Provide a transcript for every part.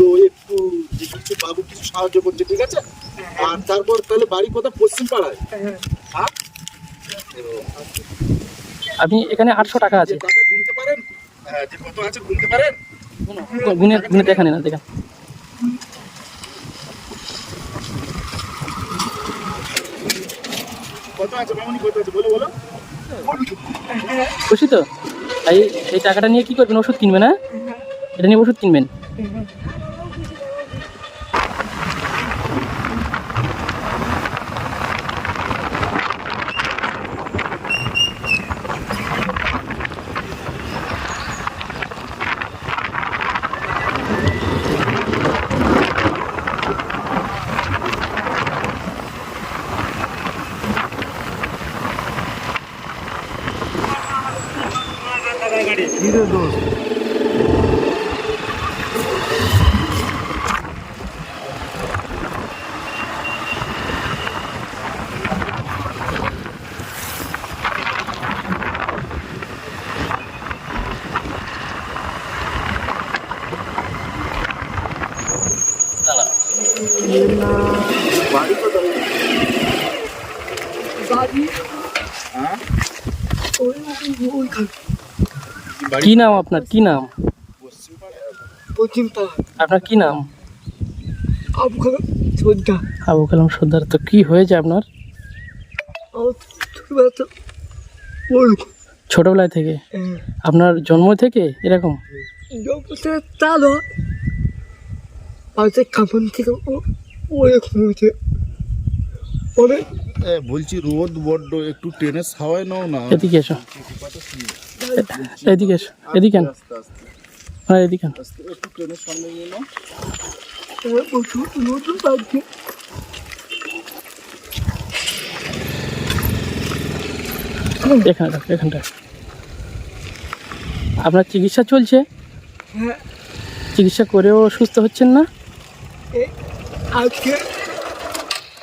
তো একটু কিছু বাবু কিছু সাহায্য করছে ঠিক আছে? আর তারপর তাহলে বাড়ি কোথায়? পশ্চিম পাড়ায়। আপনি এখানে আটশো টাকা আছে। গুনতে পারেন যে কত আছে গুনতে পারেন। গুনে গুনে দেখেন না দেখেন। কত আছে মামনি? কত আছে? বলো বলো। খুশি তো? এই এই টাকাটা নিয়ে কি করবেন? ওষুধ কিনবেন হ্যাঁ? এটা নিয়ে ওষুধ কিনবেন দাঁড়া বাড়ি কোথায় হ্যাঁ বাড়ি কি নাম আপনার? কি নাম? আপনার কি নাম? আবু কালাম সর্দার। তো কি হয়েছে আপনার? ছোটবেলায় থেকে? আপনার জন্ম থেকে এরকম? থেকে অনেক বলছি রোদ বড্ড একটু টেনে সাওয়াই নাও না। এদিকে এসো। এদিকে এসো এদিকে হ্যাঁ এদিকে একটু ট্রেনের সামনে নিয়ে নাও। প্রচুর নতুন লাগছে এখানে রাখো এখানটা আপনার চিকিৎসা চলছে? হ্যাঁ। চিকিৎসা করেও সুস্থ হচ্ছেন না? আজকে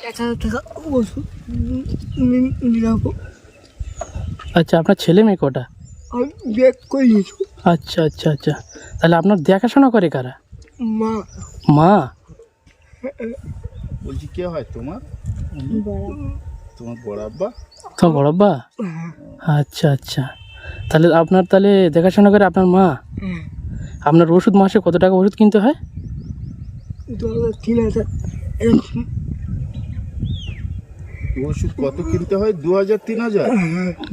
এক হাজার টাকা ওষুধ নিরাবো আচ্ছা আপনার ছেলে মেয়ে কটা? আমি ব্যাগ করে আচ্ছা আচ্ছা আচ্ছা। তাহলে আপনার দেখাশোনা করে কারা? মা। মা? বলছি কে হয় তোমার? তোমার বড় আব্বা? তোমার আচ্ছা আচ্ছা। তাহলে আপনার তাহলে দেখাশোনা করে আপনার মা? আপনার ওষুধ মাসে কত টাকা ওষুধ কিনতে হয়? তিন হাজার ওষুধ কত কিনতে হয়? দু হাজার তিন হাজার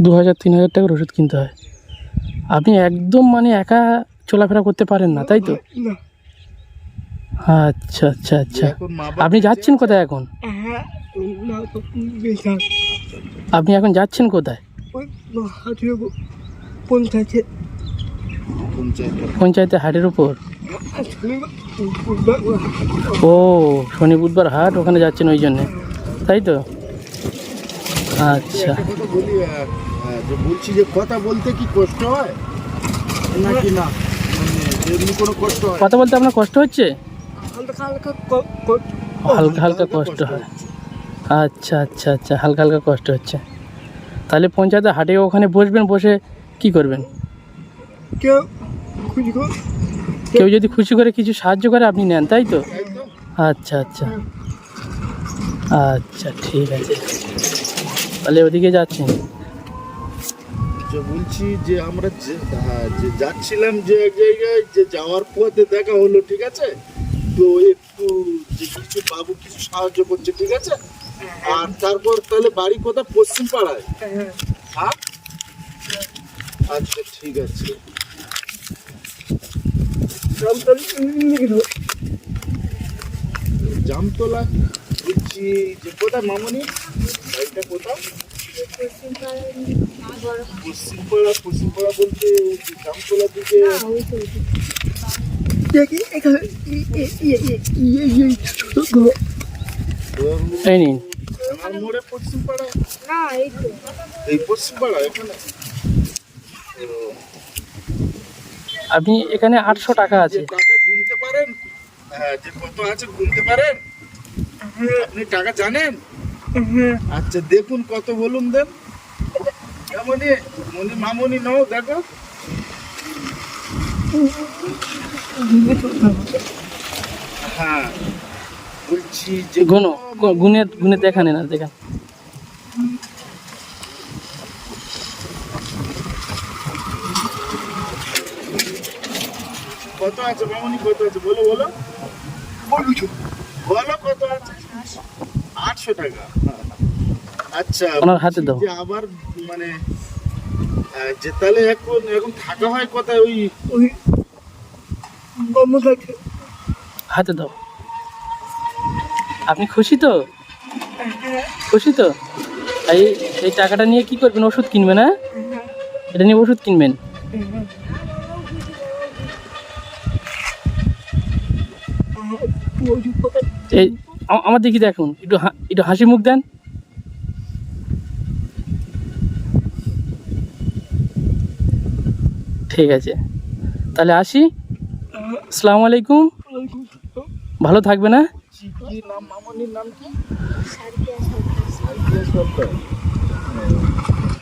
দু হাজার তিন হাজার টাকার ওষুধ কিনতে হয়। আপনি একদম মানে একা চলাফেরা করতে পারেন না তাই তো? আচ্ছা আচ্ছা আচ্ছা। আপনি যাচ্ছেন কোথায় এখন? হ্যাঁ আপনি এখন যাচ্ছেন কোথায়? পঞ্চায়েতে। হাটের উপর? ও শনি বুধবার হাট ওখানে যাচ্ছেন ওই জন্যে। তাই তো? আচ্ছা। কথা বলি যে বলছি যে কথা বলতে কি কষ্ট হয়? নাকি না? মানে এমনি কোনো কষ্ট হয়? কথা বলতে আপনার কষ্ট হচ্ছে? হালকা হালকা কষ্ট হয়। আচ্ছা আচ্ছা আচ্ছা হালকা হালকা কষ্ট হচ্ছে। তাহলে পঞ্চায়েতে হাটে ওখানে বসবেন বসে কি করবেন? কেউ কেউ যদি খুশি করে কিছু সাহায্য করে আপনি নেন তাই তো? আচ্ছা আচ্ছা। আচ্ছা ঠিক আছে। তাহলে ওদিকে যাচ্ছেন যে বলছি যে আমরা যে হ্যাঁ, যে যাচ্ছিলাম যে এক জায়গায় যে যাওয়ার পথে দেখা হলো ঠিক আছে? তো একটু যে কিছু বাবু কিছু সাহায্য করছে ঠিক আছে? আর তারপর তাহলে বাড়ি কোথায়? পশ্চিম পাড়ায়? হ্যাঁ। আচ্ছা ঠিক আছে। জামতলা। বলছি যে কোথায় মামনি? বাড়িটা কোথায় পশ্চিমপাড়া বলতে দেখি এখানে আমার মোড়ে পশ্চিমপাড়া না এই তো এই এখানে আপনি এখানে আটশো টাকা আছে। পারেন হ্যাঁ যে কত আছে পারেন। আপনি টাকা জানেন? আচ্ছা দেখুন কত বলুন দেন। মামনি মনি মামনি নাও দেখো। হ্যাঁ বলছি যে গুনো গুনে গুনে দেখানে না দেখান। কত আছে মামনি কত আছে? বলো বলো। বলো কত আছে? আটশো টাকা। আচ্ছা ওনার হাতে দাও। আবার মানে যে তাহলে এখন এখন থাকা হয় কোথায়? ওই ওই হাতে দাও। আপনি খুশি তো? খুশি তো? এই এই টাকাটা নিয়ে কি করবেন? ওষুধ কিনবেন হ্যাঁ? এটা নিয়ে ওষুধ কিনবেন। এই আমার দিকে দেখুন। একটু একটু হাসি মুখ দেন। ঠিক আছে। তাহলে আসি। আসসালামু আলাইকুম। ভালো থাকবে না? নাম মামনির নাম কি?